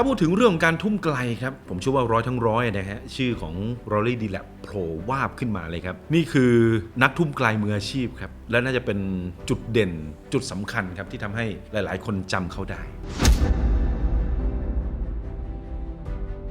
ถ้าพูดถึงเรื่องของการทุ่มไกลครับ ผมเชื่อว่าร้อยทั้งร้อยนะฮะชื่อของรอ l ลี่ดีแลโผล่วาบขึ้นมาเลยครับ นี่คือนักทุ่มไกลมืออาชีพครับ และน่าจะเป็นจุดเด่นจุดสำคัญครับที่ทำให้หลาย ๆ คนจำเขาได้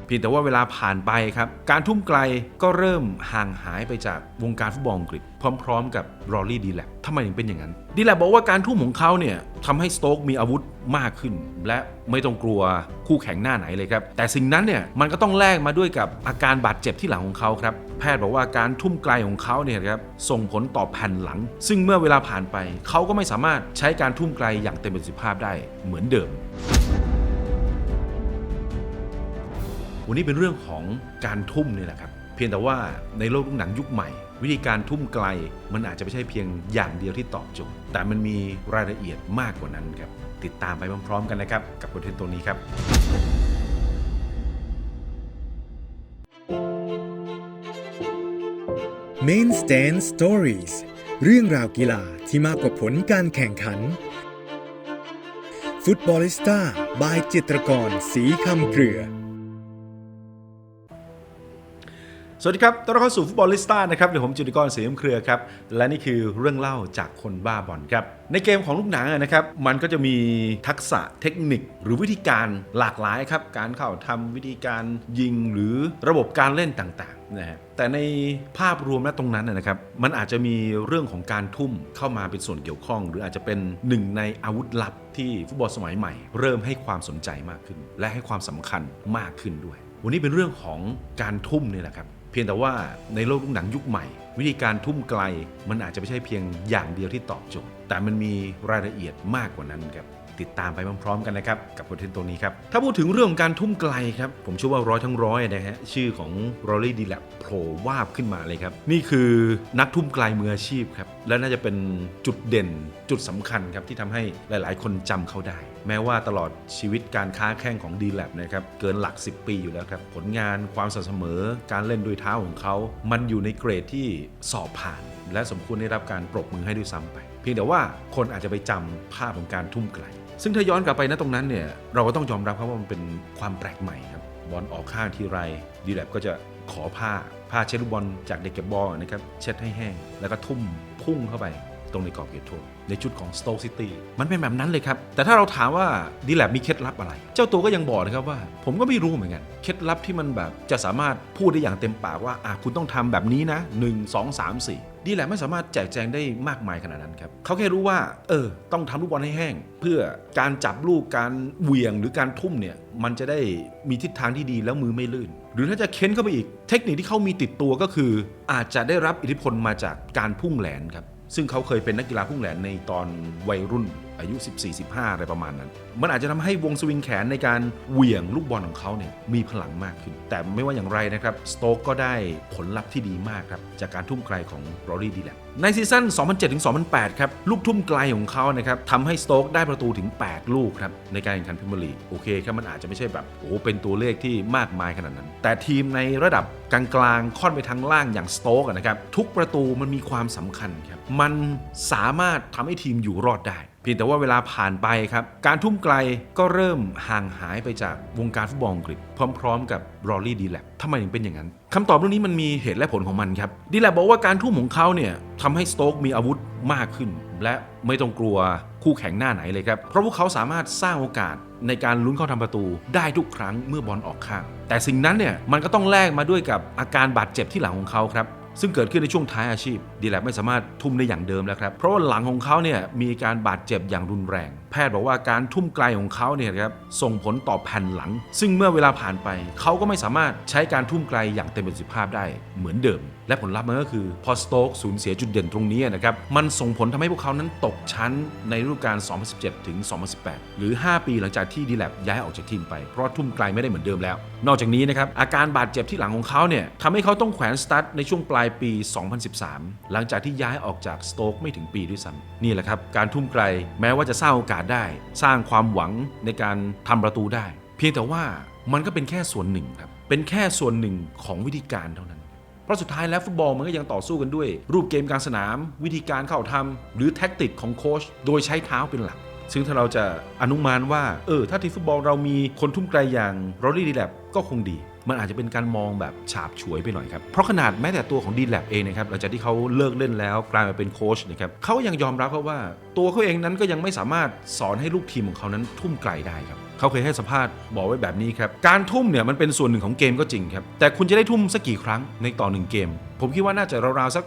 เพียงแต่ว่าเวลาผ่านไปครับ การทุ่มไกลก็เริ่มห่างหายไปจากวงการฟุตบอลอังกฤษ พร้อมๆ กับรอ l ลี่ดีแลทำไมถึงเป็นอย่างนั้น ดีแลบอกว่าการทุ่มของเขาเนี่ยทำให้สโต๊กมีอาวุธมากขึ้น และไม่ต้องกลัวคู่แข่งหน้าไหนเลยครับ แต่สิ่งนั้นเนี่ยมันก็ต้องแลกมาด้วยกับอาการบาดเจ็บที่หลังของเขาครับ แพทย์บอกว่าการทุ่มไกลของเขาเนี่ยครับส่งผลต่อแผ่นหลัง ซึ่งเมื่อเวลาผ่านไป เขาก็ไม่สามารถใช้การทุ่มไกลอย่างเต็มประสิทธิภาพได้เหมือนเดิม วันนี้เป็นเรื่องของการทุ่มนี่แหละครับ เพียงแต่ว่าในโลกหนังยุคใหม่ วิธีการทุ่มไกล มันอาจจะไม่ใช่เพียงอย่างเดียวที่ตอบโจทย์แต่มันมีรายละเอียดมากกว่านั้นครับ ติดตามไปพร้อมๆกันนะครับ กับคอนเทนต์ตัวนี้ครับ Main Stand Stories เรื่องราวกีฬาที่มากกว่าผลการแข่งขัน ฟุตบอลิสต้าบายจิตรกร สีคำเกลือ สวัสดีครับ ต้อนรับเข้าสู่ฟุตบอลลิสต้านะครับเดี๋ยวผมจุติกรเสียมเครือครับ และนี่คือเรื่องเล่าจากคนบ้าบอลครับ ในเกมของลูกหนังนะครับ มันก็จะมีทักษะเทคนิคหรือวิธีการหลากหลายครับ การเข้าทำวิธีการยิงหรือระบบการเล่นต่างๆนะฮะแต่ในภาพรวมและตรงนั้นนะครับ มันอาจจะมีเรื่องของการทุ่มเข้ามาเป็นส่วนเกี่ยวข้อง หรืออาจจะเป็นหนึ่งในอาวุธลับที่ฟุตบอลสมัยใหม่ เริ่มให้ความสนใจมากขึ้น และให้ความสำคัญมากขึ้นด้วย วันนี้เป็นเรื่องของการทุ่มนี่แหละครับ พียงแต่ว่าในโลกหนังยุคใหม่ วิธีการทุ่มไกลมันอาจจะไม่ใช่เพียงอย่างเดียวที่ตอบโจทย์ แต่มันมีรายละเอียดมากกว่านั้นครับ ติดตามไปพร้อมๆกันนะครับกับคอนเทนต์ตัวนี้ครับ ถ้าพูดถึงเรื่องการทุ่มไกลครับ ผมเชื่อว่าร้อยทั้งร้อยนะฮะชื่อของรอ l ลี่ดีแลโผล่วาบขึ้นมาเลยครับ นี่คือนักทุ่มไกลมืออาชีพครับ และน่าจะเป็นจุดเด่นจุดสำคัญครับที่ทำให้หลายๆ คนจำเขาได้ แม้ว่าตลอดชีวิตการค้าแข่งของ d l a b นะครับเกินหลัก 10 ปีอยู่แล้วครับผลงานความสม่ำเสมอการเล่นด้วยเท้าของเขา มันอยู่ในเกรดที่สอบผ่าน และสมควรได้รับการปรบมือให้ด้วยซ้ำไป เพียงแต่ว่าคนอาจจะไปจำภาพของการทุ่มไกล ซึ่งถ้าย้อนกลับไปนะตรงนั้นเนี่ยเราก็ต้องยอมรับครับว่ามันเป็นความแปลกใหม่ครับบอลออกข้างทีไรดีแลบก็จะขอผ้าผ้าเช็ดลูกบอลจากเด็กเก็บบอลนะครับเช็ดให้แห้งแล้วก็ทุ่มพุ่งเข้าไป ตรงในกรอบเขตโทษในชุดของ Stoke City มันเป็นแบบนั้นเลยครับ แต่ถ้าเราถามว่าดีแลบมีเคล็ดลับอะไร เจ้าตัวก็ยังบอกนะครับว่า ผมก็ไม่รู้เหมือนกัน เคล็ดลับที่มันแบบจะสามารถพูดได้อย่างเต็มปากว่าอะคุณต้องทำแบบนี้นะ 1 2 3 4 ดีแลบไม่สามารถแจกแจงได้มากมายขนาดนั้นครับเขาแค่รู้ว่า เออ ต้องทำลูกบอลให้แห้ง เพื่อการจับลูกการเหวี่ยงหรือการทุ่มเนี่ยมันจะได้มีทิศทางที่ดีแล้วมือไม่ลื่น หรือถ้าจะเค้นเข้าไปอีก เทคนิคที่เขามีติดตัวก็คือ อาจจะได้รับอิทธิพลมาจากการพุ่งแหลนครับ ซึ่งเขาเคยเป็นนักกีฬาพุ่งแหลนในตอนวัยรุ่น อายุ 14-15 อะไรประมาณนั้น มันอาจจะทำให้วงสวิงแขนในการเหวี่ยงลูกบอลของเขาเนี่ยมีพลังมากขึ้น แต่ไม่ว่าอย่างไรนะครับสโต๊กก็ได้ผลลัพธ์ที่ดีมากครับ จากการทุ่มไกลของรอรี่ดีแลในซีซั่น 2007-2008 ครับ ลูกทุ่มไกลของเขานะครับทำให้สโต๊กได้ประตูถึง 8 ลูกครับ ในการแข่งขันพรีเมียร์ลีกโอเคครับ มันอาจจะไม่ใช่แบบโอ้เป็นตัวเลขที่มากมายขนาดนั้น แต่ทีมในระดับกลางๆค่อนไปทางล่างอย่างสโต๊กนะครับ ทุกประตูมันมีความสำคัญครับ มันสามารถทำให้ทีมอยู่รอดได้พียงแต่ว่าเวลาผ่านไปครับ การทุ่มไกลก็เริ่มห่างหายไปจากวงการฟุตบอลอังกฤษ พร้อมๆ กับรอ l ลี่ดีแลบทำไมถึงเป็นอย่างนั้นคำตอบเรื่องนี้มันมีเหตุและผลของมันครับ ดีแลบบอกว่าการทุ่มของเขาเนี่ยทำให้สโต๊กมีอาวุธมากขึ้น และไม่ต้องกลัวคู่แข่งหน้าไหนเลยครับ เพราะพวกเขาสามารถสร้างโอกาสในการลุ้นเข้าทำประตูได้ทุกครั้งเมื่อบอลออกข้าง แต่สิ่งนั้นเนี่ยมันก็ต้องแลกมาด้วยกับอาการบาดเจ็บที่หลังของเขาครับ ซึ่งเกิดขึ้นในช่วงท้ายอาชีพ ดีแลบไม่สามารถทุ่มได้อย่างเดิมแล้วครับ เพราะว่าหลังของเขาเนี่ยมีการบาดเจ็บอย่างรุนแรง แพทย์บอกว่าการทุ่มไกลของเขาเนี่ยครับส่งผลต่อแผ่นหลัง ซึ่งเมื่อเวลาผ่านไป เขาก็ไม่สามารถใช้การทุ่มไกลอย่างเต็มประสิทธิภาพได้เหมือนเดิม และผลลัพธ์มันก็คือพอสโต๊กสูญเสียจุดเด่นตรงนี้นะครับมันส่งผลทำให้พวกเขานั้นตกชั้นในฤดูกาล 2017 ถึง 2018 หรือ 5 ปีหลังจากที่ดีแลบย้ายออกจากทีมไปเพราะทุ่มไกลไม่ได้เหมือนเดิมแล้วนอกจากนี้นะครับอาการบาดเจ็บที่หลังของเขาเนี่ยทำให้เขาต้องแขวนสตั๊ดในช่วงปลายปี 2013 หลังจากที่ย้ายออกจากสโต๊กไม่ถึงปีด้วยซ้ำนี่แหละครับ การทุ่มไกลแม้ว่าจะสร้างโอกาสได้ สร้างความหวังในการทำประตูได้ เพียงแต่ว่ามันก็เป็นแค่ส่วนหนึ่งครับเป็นแค่ส่วนหนึ่งของวิธีการเท่านั้น เพราะสุดท้ายแล้วฟุตบอลมันก็ยังต่อสู้กันด้วย รูปเกมกลางสนาม วิธีการเข้าทำหรือแท็กติกของโค้ชโดยใช้เท้าเป็นหลักซึ่งถ้าเราจะอนุมานว่า เออ ถ้าทีมฟุตบอลเรามีคนทุ่มไกลอย่างโรลลี่ดีแลบ ก็คงดี มันอาจจะเป็นการมองแบบฉาบฉวยไปหน่อยครับ เพราะขนาดแม้แต่ตัวของดีแลบเองนะครับหลังจากที่เขาเลิกเล่นแล้วกลายมาเป็นโค้ชนะครับเขายังยอมรับครับว่าตัวเขาเองนั้นก็ยังไม่สามารถสอนให้ลูกทีมของเขานั้นทุ่มไกลได้ครับเขาเคยให้สัมภาษณ์บอกไว้แบบนี้ครับ การทุ่มเนี่ยมันเป็นส่วนหนึ่งของเกมก็จริงครับ แต่คุณจะได้ทุ่มสักกี่ครั้งในต่อหนึ่งเกม ผมคิดว่าน่าจะราวๆสัก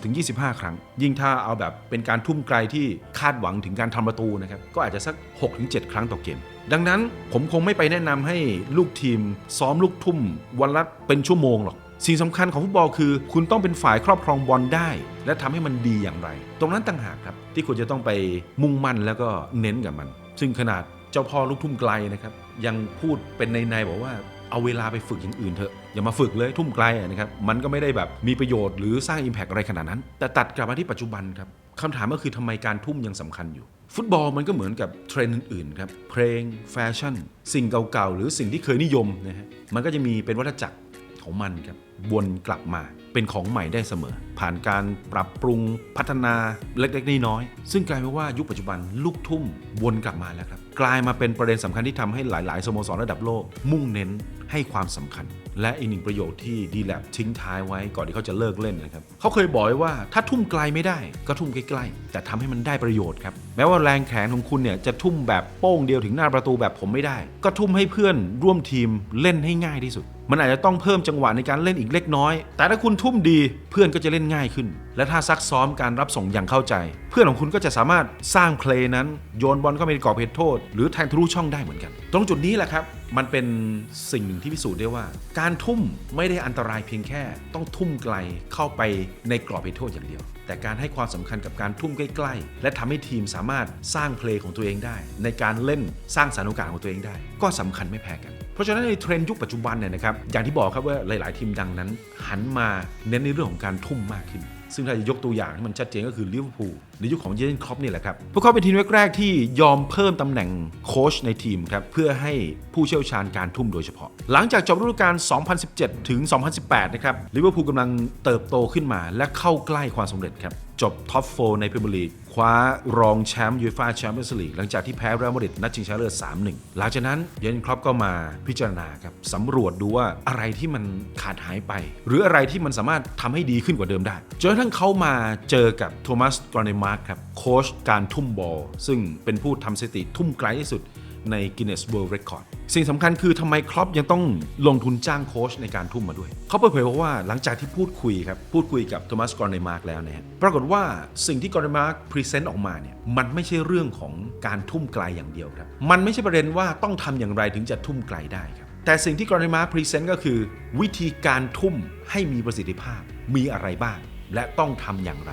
20-25 ครั้ง ยิ่งถ้าเอาแบบเป็นการทุ่มไกลที่คาดหวังถึงการทำประตูนะครับก็อาจจะสัก 6-7 ครั้งต่อเกม ดังนั้นผมคงไม่ไปแนะนำให้ลูกทีม ซ้อมลูกทุ่ม วันละเป็นชั่วโมงหรอก สิ่งสำคัญของฟุตบอลคือ คุณต้องเป็นฝ่ายครอบครองบอลได้ และทำให้มันดีอย่างไร ตรงนั้นต่างหากครับ ที่คุณจะต้องไปมุ่งมั่นแล้วก็เน้นกับมัน ซึ่งขนาดเจ้าพ่อลูกทุ่มไกลนะครับ ยังพูดเป็นในๆบอกว่าเอาเวลาไปฝึกอย่างอื่นเถอะ อย่ามาฝึกเลยทุ่มไกลนะครับ มันก็ไม่ได้แบบมีประโยชน์หรือสร้าง Impact อะไรขนาดนั้น แต่ตัดกลับมาที่ปัจจุบันครับคำถามก็คือทำไมการทุ่มยังสำคัญอยู่ ฟุตบอลมันก็เหมือนกับเทรนด์อื่นๆครับ เพลงแฟชั่น สิ่งเก่าๆ หรือสิ่งที่เคยนิยมนะฮะมันก็จะมีเป็นวัฏจักรของมันครับวนกลับมาเป็นของใหม่ได้เสมอ ผ่านการปรับปรุงพัฒนาเล็กๆน้อยๆซึ่งกลายเป็นว่ายุคปัจจุบันลูกทุ่มวนกลับมาแล้วครับ กลายมาเป็นประเด็นสำคัญที่ทำให้หลาย ๆ สโมสรระดับโลก มุ่งเน้นให้ความสำคัญ และอีกหนึ่งประโยชน์ที่ดีแลบทิ้งท้ายไว้ก่อนที่เขาจะเลิกเล่นนะครับเขาเคยบอกไว้ว่าถ้าทุ่มไกลไม่ได้ ก็ทุ่มใกล้ๆแต่ทำให้มันได้ประโยชน์ครับแม้ว่าแรงแขนของคุณเนี่ยจะทุ่มแบบโป้งเดียวถึงหน้าประตูแบบผมไม่ได้ ก็ทุ่มให้เพื่อนร่วมทีมเล่นให้ง่ายที่สุด มันอาจจะต้องเพิ่มจังหวะในการเล่นอีกเล็กน้อย แต่ถ้าคุณทุ่มดีเพื่อนก็จะเล่นง่ายขึ้น และถ้าซักซ้อมการรับส่งอย่างเข้าใจ เพื่อนของคุณก็จะสามารถสร้างเพลย์นั้นโยนบอลเข้าไปในกรอบเขตโทษ หรือแทงทะลุช่องได้เหมือนกัน ตรงจุดนี้แหละครับ มันเป็นสิ่งหนึ่งที่พิสูจน์ได้ว่า การทุ่มไม่ได้อันตรายเพียงแค่ ต้องทุ่มไกลเข้าไปในกรอบเขตโทษอย่างเดียว แต่การให้ความสำคัญกับการทุ่มใกล้ ๆ และทำให้ทีมสามารถสร้างเพลงของตัวเองได้ ในการเล่นสร้างสถานการณ์ของตัวเองได้ ก็สำคัญไม่แพ้กัน เพราะฉะนั้นในเทรนด์ยุคปัจจุบันเนี่ยนะครับอย่างที่บอกครับว่าหลาย ๆ ทีมดังนั้น หันมาเน้นในเรื่องของการทุ่มมากขึ้น ซึ่งถ้าจะยกตัวอย่างที่มันชัดเจนก็คือลิเวอร์พูลในยุคของเยนครอปนี่แหละครับ พวกเขาเป็นทีมแรกๆที่ยอมเพิ่มตำแหน่งโค้ชในทีมครับ เพื่อให้ผู้เชี่ยวชาญการทุ่มโดยเฉพาะ หลังจากจบฤดูกาล 2017 ถึง 2018 นะครับลิเวอร์พูลกำลังเติบโตขึ้นมาและเข้าใกล้ความสำเร็จครับ จบท็อปโฟในพรีเมียร์ลีก คว้ารองแชมป์ยูฟ่าแชมเปี้ยนส์ลีกหลังจากที่แพ้เรอัลมาดริดนัดชิงชนะเลิศ3-1 หลังจากนั้นเยนครอปก็มาพิจารณาครับสำรวจดูว่าอะไรที่มันขาดหายไป หรืออะไรที่มันสามารถทำให้ดีขึ้นกว่าเดิมได้จนกระทั่งเขามาเจอกับโทมัสกรเนมาร์กครับโค้ชการทุ่มบอลซึ่งเป็นผู้ทำสถิติทุ่มไกลที่สุด ใน Guinness World Record สิ่งสำคัญคือทำไมครอปยังต้องลงทุนจ้างโค้ชในการทุ่มมาด้วย เขาเปิดเผยบอกว่าหลังจากที่พูดคุยครับ พูดคุยกับโทมัสกร์เนมาร์กแล้วนะฮะปรากฏว่าสิ่งที่กร์เนมาร์กพรีเซนต์ออกมาเนี่ยมันไม่ใช่เรื่องของการทุ่มไกลอย่างเดียวครับ มันไม่ใช่ประเด็นว่าต้องทำอย่างไรถึงจะทุ่มไกลได้ครับแต่สิ่งที่กร์เนมาร์กพรีเซนต์ก็คือ วิธีการทุ่มให้มีประสิทธิภาพมีอะไรบ้าง และต้องทำอย่างไร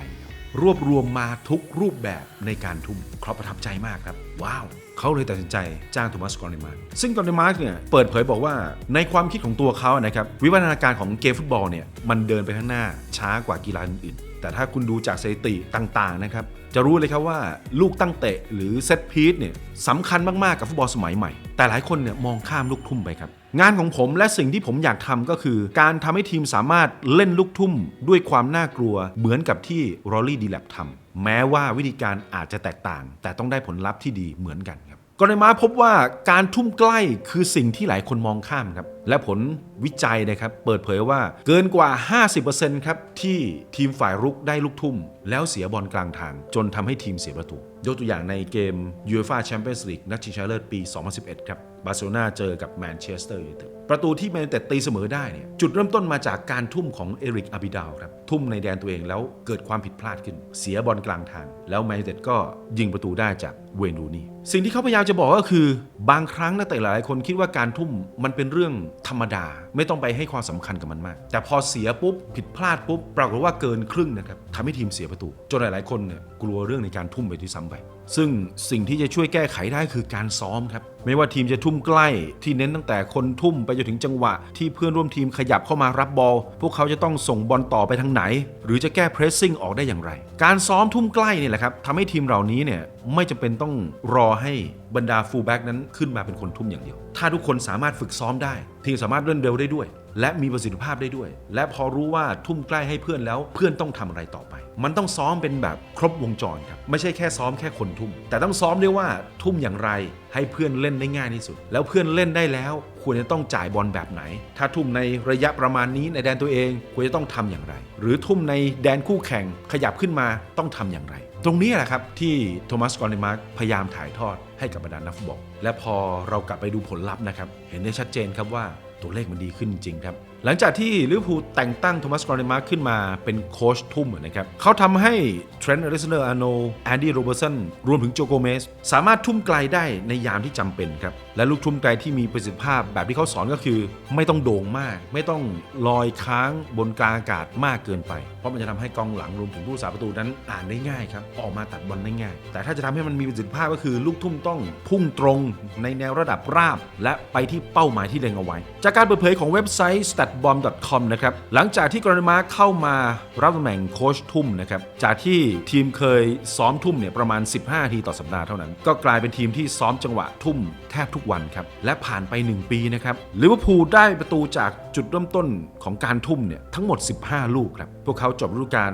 รวบรวมมาทุกรูปแบบในการทุ่มครอประทับใจมากครับ ว้าว เขาเลยตัดสินใจจ้างโทมัสกอร์เนมาร์ซึ่งกอร์เนมาร์เนี่ยเปิดเผยบอกว่าในความคิดของตัวเขานะครับวิวัฒนาการของเกมฟุตบอลเนี่ยมันเดินไปข้างหน้าช้ากว่ากีฬาอื่น แต่ถ้าคุณดูจากสถิติต่างๆนะครับจะรู้เลยครับว่าลูกตั้งเตะหรือเซตพีซเนี่ยสำคัญมาก ๆ กับฟุตบอลสมัยใหม่ แต่หลายคนเนี่ยมองข้ามลูกทุ่มไปครับ งานของผมและสิ่งที่ผมอยากทำก็คือ การทำให้ทีมสามารถเล่นลูกทุ่มด้วยความน่ากลัว เหมือนกับที่รอลลี่ดีแลบทำแม้ว่าวิธีการอาจจะแตกต่าง แต่ต้องได้ผลลัพธ์ที่ดีเหมือนกันครับ กรณีมาพบว่าการทุ่มใกล้คือสิ่งที่หลายคนมองข้ามครับ และผลวิจัยนะครับ เปิดเผยว่าเกินกว่า 50%ครับที่ทีมฝ่ายรุกได้ลูกทุ่ม แล้วเสียบอลกลางทาง จนทำให้ทีมเสียประตูยกตัวอย่างในเกม UEFA Champions League นัดชิงชนะเลิศปี 2011 ครับบาร์เซโลนาเจอกับแมนเชสเตอร์ยูไนเต็ดประตูที่แมนเตอร์ตีเสมอได้เนี่ยจุดเริ่มต้นมาจากการทุ่มของเอริกอาบิดาวครับ ทุ่มในแดนตัวเองแล้วเกิดความผิดพลาดขึ้น เสียบอลกลางทาง แล้วแมนยูไนเต็ดก็ยิงประตูได้จากเวนรูนี่สิ่งที่เขาพยายามจะบอกก็คือ บางครั้งนักเตะหลายคนคิดว่าการทุ่มมันเป็นเรื่องธรรมดา ไม่ต้องไปให้ความสำคัญกับมันมาก แต่พอเสียปุ๊บผิดพลาดปุ๊บปรากฏว่าเกินครึ่งนะครับทำให้ทีมเสียประตู จนหลายๆคนเนี่ยกลัวเรื่องในการทุ่มไปที่ซ้ำไปซึ่งสิ่งที่จะช่วยแก้ไขได้คือการซ้อมครับไม่ว่าทีมจะทุ่มใกล้ที่เน้นตั้งแต่คนทุ่มไปจนถึงจังหวะ ที่เพื่อนร่วมทีมขยับเข้ามารับบอล พวกเขาจะต้องส่งบอลต่อไปทางไหน หรือจะแก้เพรสซิ่งออกได้อย่างไร การซ้อมทุ่มใกล้นี่แหละครับทำให้ทีมเหล่านี้เนี่ยไม่จำเป็นต้องรอให้บรรดาฟูลแบ็กนั้นขึ้นมาเป็นคนทุ่มอย่างเดียว ถ้าทุกคนสามารถฝึกซ้อมได้ ทีมสามารถเล่นเร็วได้ด้วย และมีประสิทธิภาพได้ด้วย และพอรู้ว่าทุ่มใกล้ให้เพื่อนแล้ว เพื่อนต้องทำอะไรต่อไป มันต้องซ้อมเป็นแบบครบวงจรครับ ไม่ใช่แค่ซ้อมแค่คนทุ่ม แต่ต้องซ้อมด้วยว่าทุ่มอย่างไร ให้เพื่อนเล่นได้ง่ายที่สุด แล้วเพื่อนเล่นได้แล้ว ควรจะต้องจ่ายบอลแบบไหน ถ้าทุ่มในระยะประมาณนี้ในแดนตัวเองควรจะต้องทำอย่างไร หรือทุ่มในแดนคู่แข่งขยับขึ้นมาต้องทำอย่างไร ตรงนี้แหละครับที่โทมัสกอร์เนมาร์กพยายามถ่ายทอดให้กับบรรดานักฟุตบอลและพอเรากลับไปดูผลลัพธ์นะครับเห็นได้ชัดเจนครับว่า ตัวเลขมันดีขึ้นจริงครับ หลังจากที่ลิเวอร์พูลแต่งตั้งโทมัสกอร์เนมาร์ขึ้นมาเป็นโค้ชทุ่มนะครับเขาทำให้เทรนต์อเลสเนอร์อาโนแอนดี้โรเบอร์สันรวมถึงโจโกเมส สามารถทุ่มไกลได้ในยามที่จำเป็นครับ และลูกทุ่มไกลที่มีประสิทธิภาพแบบที่เขาสอนก็คือ ไม่ต้องโด่งมาก ไม่ต้องลอยค้างบนกลางอากาศมากเกินไป เพราะมันจะทำให้กองหลังรวมถึงผู้สาประตูนั้นอ่านได้ง่ายครับออกมาตัดบอลได้ง่าย แต่ถ้าจะทำให้มันมีประสิทธิภาพก็คือ ลูกทุ่มต้องพุ่งตรงในแนวระดับราบ และไปที่เป้าหมายที่เล็งเอาไว้จากการเปิดเผยของเว็บไซต์ statbomb.com นะครับหลังจากที่กรณีมาเข้ามารับตำแหน่งโค้ชทุ่มนะครับจากที่ทีมเคยซ้อมทุ่มเนี่ยประมาณ 15นาทีต่อสัปดาห์เท่านั้น ก็กลายเป็นทีมที่ซ้อมจังหวะทุ่มแทบทุกวันครับและผ่านไป 1 ปีนะครับลิเวอร์พูลได้ประตูจากจุดเริ่มต้นของการทุ่มเนี่ยทั้งหมด 15 ลูกครับพวกเขาจบฤดูกาล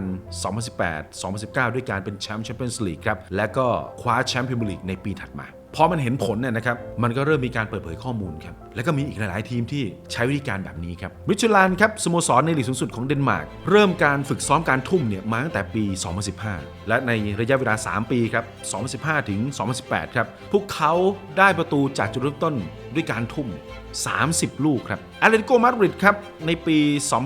2018-2019 ด้วยการเป็นแชมป์แชมเปี้ยนส์ลีกครับและก็คว้าแชมป์พรีเมียร์ลีกในปีถัดมา พอมันเห็นผลเนี่ยนะครับ มันก็เริ่มมีการเปิดเผยข้อมูลครับ แล้วก็มีอีกหลาย ๆ ทีมที่ใช้วิธีการแบบนี้ครับ มิชลันครับสโมสรในลีกสูงสุดของเดนมาร์ก เริ่มการฝึกซ้อมการทุ่มเนี่ยมาตั้งแต่ปี 2015 และในระยะเวลา 3 ปีครับ 2015 ถึง 2018 ครับ พวกเขาได้ประตูจากจุดเริ่มต้นด้วยการทุ่ม 30 ลูกครับแอตเลติโกมาดริดครับ ในปี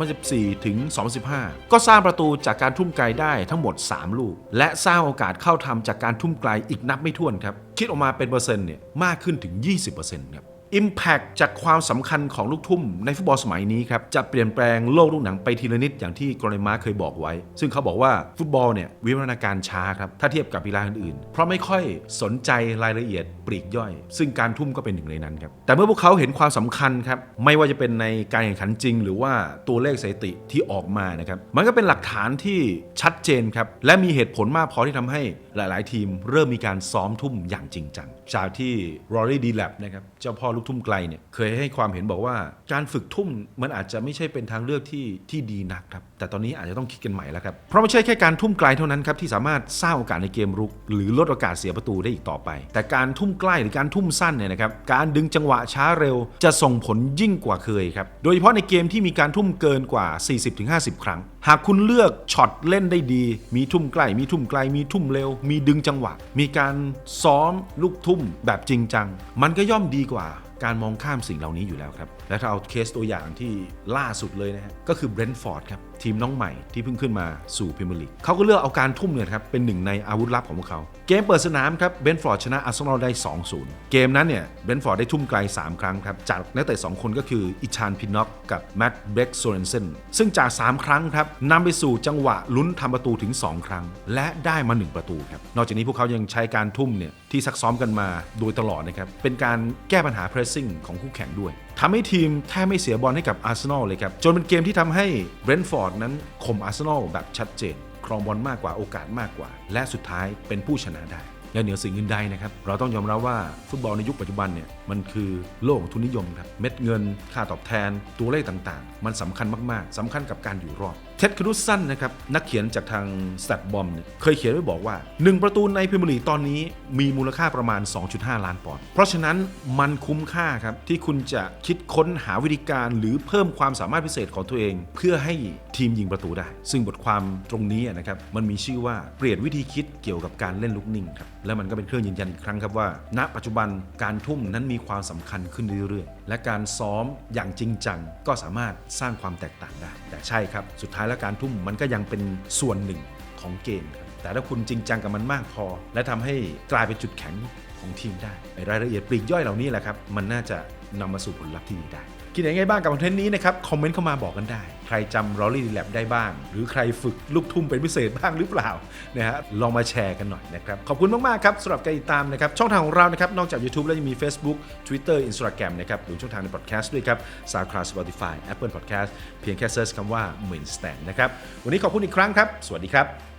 2014 ถึง 2015 ก็สร้างประตูจากการทุ่มไกลได้ทั้งหมด 3 ลูก และสร้างโอกาสเข้าทำจากการทุ่มไกลอีกนับไม่ถ้วนครับ คิดออกมาเป็นเปอร์เซ็นต์เนี่ยมากขึ้นถึง 20%ครับ Impact จากความสำคัญของลูกทุ่มในฟุตบอลสมัยนี้ครับ จะเปลี่ยนแปลงโลกลูกหนังไปทีละนิดอย่างที่กรณีมาเคยบอกไว้ ซึ่งเขาบอกว่าฟุตบอลเนี่ยวิวัฒนาการช้าครับ ถ้าเทียบกับกีฬาอื่นๆ เพราะไม่ค่อยสนใจรายละเอียดปลีกย่อย ซึ่งการทุ่มก็เป็นหนึ่งในนั้นครับ แต่เมื่อพวกเขาเห็นความสำคัญครับ ไม่ว่าจะเป็นในการแข่งขันจริง หรือว่าตัวเลขสถิติที่ออกมานะครับมันก็เป็นหลักฐานที่ชัดเจนครับและมีเหตุผลมากพอที่ทำให้ หลาย ๆ ทีมเริ่มมีการซ้อมทุ่มอย่างจริงจัง จากที่รอรี่ดีแลบนะครับเจ้าพ่อลูกทุ่มไกลเนี่ยเคยให้ความเห็นบอกว่า การฝึกทุ่มมันอาจจะไม่ใช่เป็นทางเลือกที่ที่ดีนักครับแต่ตอนนี้อาจจะต้องคิดกันใหม่แล้วครับเพราะไม่ใช่แค่การทุ่มไกลเท่านั้นครับที่สามารถสร้างโอกาสในเกมรุก หรือลดโอกาสเสียประตูได้อีกต่อไป แต่การทุ่มใกล้หรือการทุ่มสั้นเนี่ยนะครับการดึงจังหวะช้าเร็ว จะส่งผลยิ่งกว่าเคยครับโดยเฉพาะในเกมที่มีการทุ่มเกินกว่า 40-50 ครั้ง หากคุณเลือกช็อตเล่นได้ดี มีทุ่มใกล้มีทุ่มไกลมีทุ่มเร็วมีดึงจังหวะ มีการซ้อมลูกทุ่มแบบจริงจัง มันก็ย่อมดีกว่าการมองข้ามสิ่งเหล่านี้อยู่แล้วครับ และถ้าเอาเคสตัวอย่างที่ล่าสุดเลยนะฮะก็คือเบรนท์ฟอร์ดครับ ทีมน้องใหม่ที่เพิ่งขึ้นมาสู่พรีเมียร์ลีกเขาก็เลือกเอาการทุ่มเนี่ยครับเป็นหนึ่งในอาวุธลับของพวกเขา เกมเปิดสนามครับเบนฟอร์ดชนะอาร์เซนอลได้ 2-0 เกมนั้นเนี่ยเบนฟอร์ดได้ทุ่มไกล 3 ครั้งครับจากนักเตะ2คนก็คืออิชานพินน็อกกับแมตต์เบรกโซเรนเซนซึ่งจาก 3 ครั้งครับนำไปสู่จังหวะลุ้นทำประตูถึง 2 ครั้ง และได้มา 1 ประตูครับนอกจากนี้พวกเขายังใช้การทุ่มเนี่ยที่ซักซ้อมกันมาโดยตลอดนะครับเป็นการแก้ปัญหา pressing ของคู่แข่งด้วยทำให้ทีมแทบไม่เสียบอลให้กับอาร์เซนอลเลยครับ จนเป็นเกมที่ทำให้เบรนท์ฟอร์ดนั้นข่มอาร์เซนอลแบบชัดเจน ครองบอลมากกว่าโอกาสมากกว่า และสุดท้ายเป็นผู้ชนะได้ และเหนือสิ่งอื่นใดนะครับ เราต้องยอมรับว่าฟุตบอลในยุคปัจจุบันเนี่ยมันคือโลกของทุนนิยมครับเม็ดเงิน ค่าตอบแทนตัวเลขต่างๆ มันสำคัญมากๆสำคัญกับการอยู่รอดท็ดครุสันนะครับนักเขียนจากทางสแตทบอมเนี่ยเคยเขียนไว้บอกว่า 1 ประตูในพรีเมียร์ลีตอนนี้มีมูลค่าประมาณ 2.5 ล้านปอนด์เพราะฉะนั้นมันคุ้มค่าครับที่คุณจะคิดค้นหาวิธีการหรือเพิ่มความสามารถพิเศษของตัวเอง เพื่อให้ทีมยิงประตูได้ ซึ่งบทความตรงนี้นะครับมันมีชื่อว่าเปลี่ยนวิธีคิดเกี่ยวกับการเล่นลูกนิ่งครับและมันก็เป็นเครื่องยืนยันอีกครั้งครับว่า ณ ปัจจุบันการทุ่มนั้นมีความสำคัญขึ้นเรื่อยๆและการซ้อมอย่างจริงจังก็สามารถสร้างความแตกต่างได้แต่ใช่ครับสุดท้ายแล้วการทุ่มมันก็ยังเป็นส่วนหนึ่งของเกมครับแต่ถ้าคุณจริงจังกับมันมากพอ และทำให้กลายเป็นจุดแข็งของทีมได้ในรายละเอียดปลีกย่อยเหล่านี้แหละครับ มันน่าจะนำมาสู่ผลลัพธ์ที่ดีได้ คิดยังไงบ้างกับคอนเทนต์นี้นะครับ คอมเมนต์เข้ามาบอกกันได้ ใครจำ r o l l y d Lab ได้บ้าง หรือใครฝึกลูกทุ่มเป็นพิเศษบ้างหรือเปล่านะฮะลองมาแชร์กันหน่อยนะครับ ขอบคุณมาก ๆ ครับสำหรับการติดตามนะครับ ช่องทางของเรานะครับ นอกจาก YouTube แล้วยังมี Facebook Twitter Instagram นะครับหรือช่องทางใน Podcast ด้วยครับ SoundCloud Spotify Apple Podcast เพียงแค่เซิร์ชคำว่า Main Stand นะครับวันนี้ขอบคุณอีกครั้งครับ สวัสดีครับ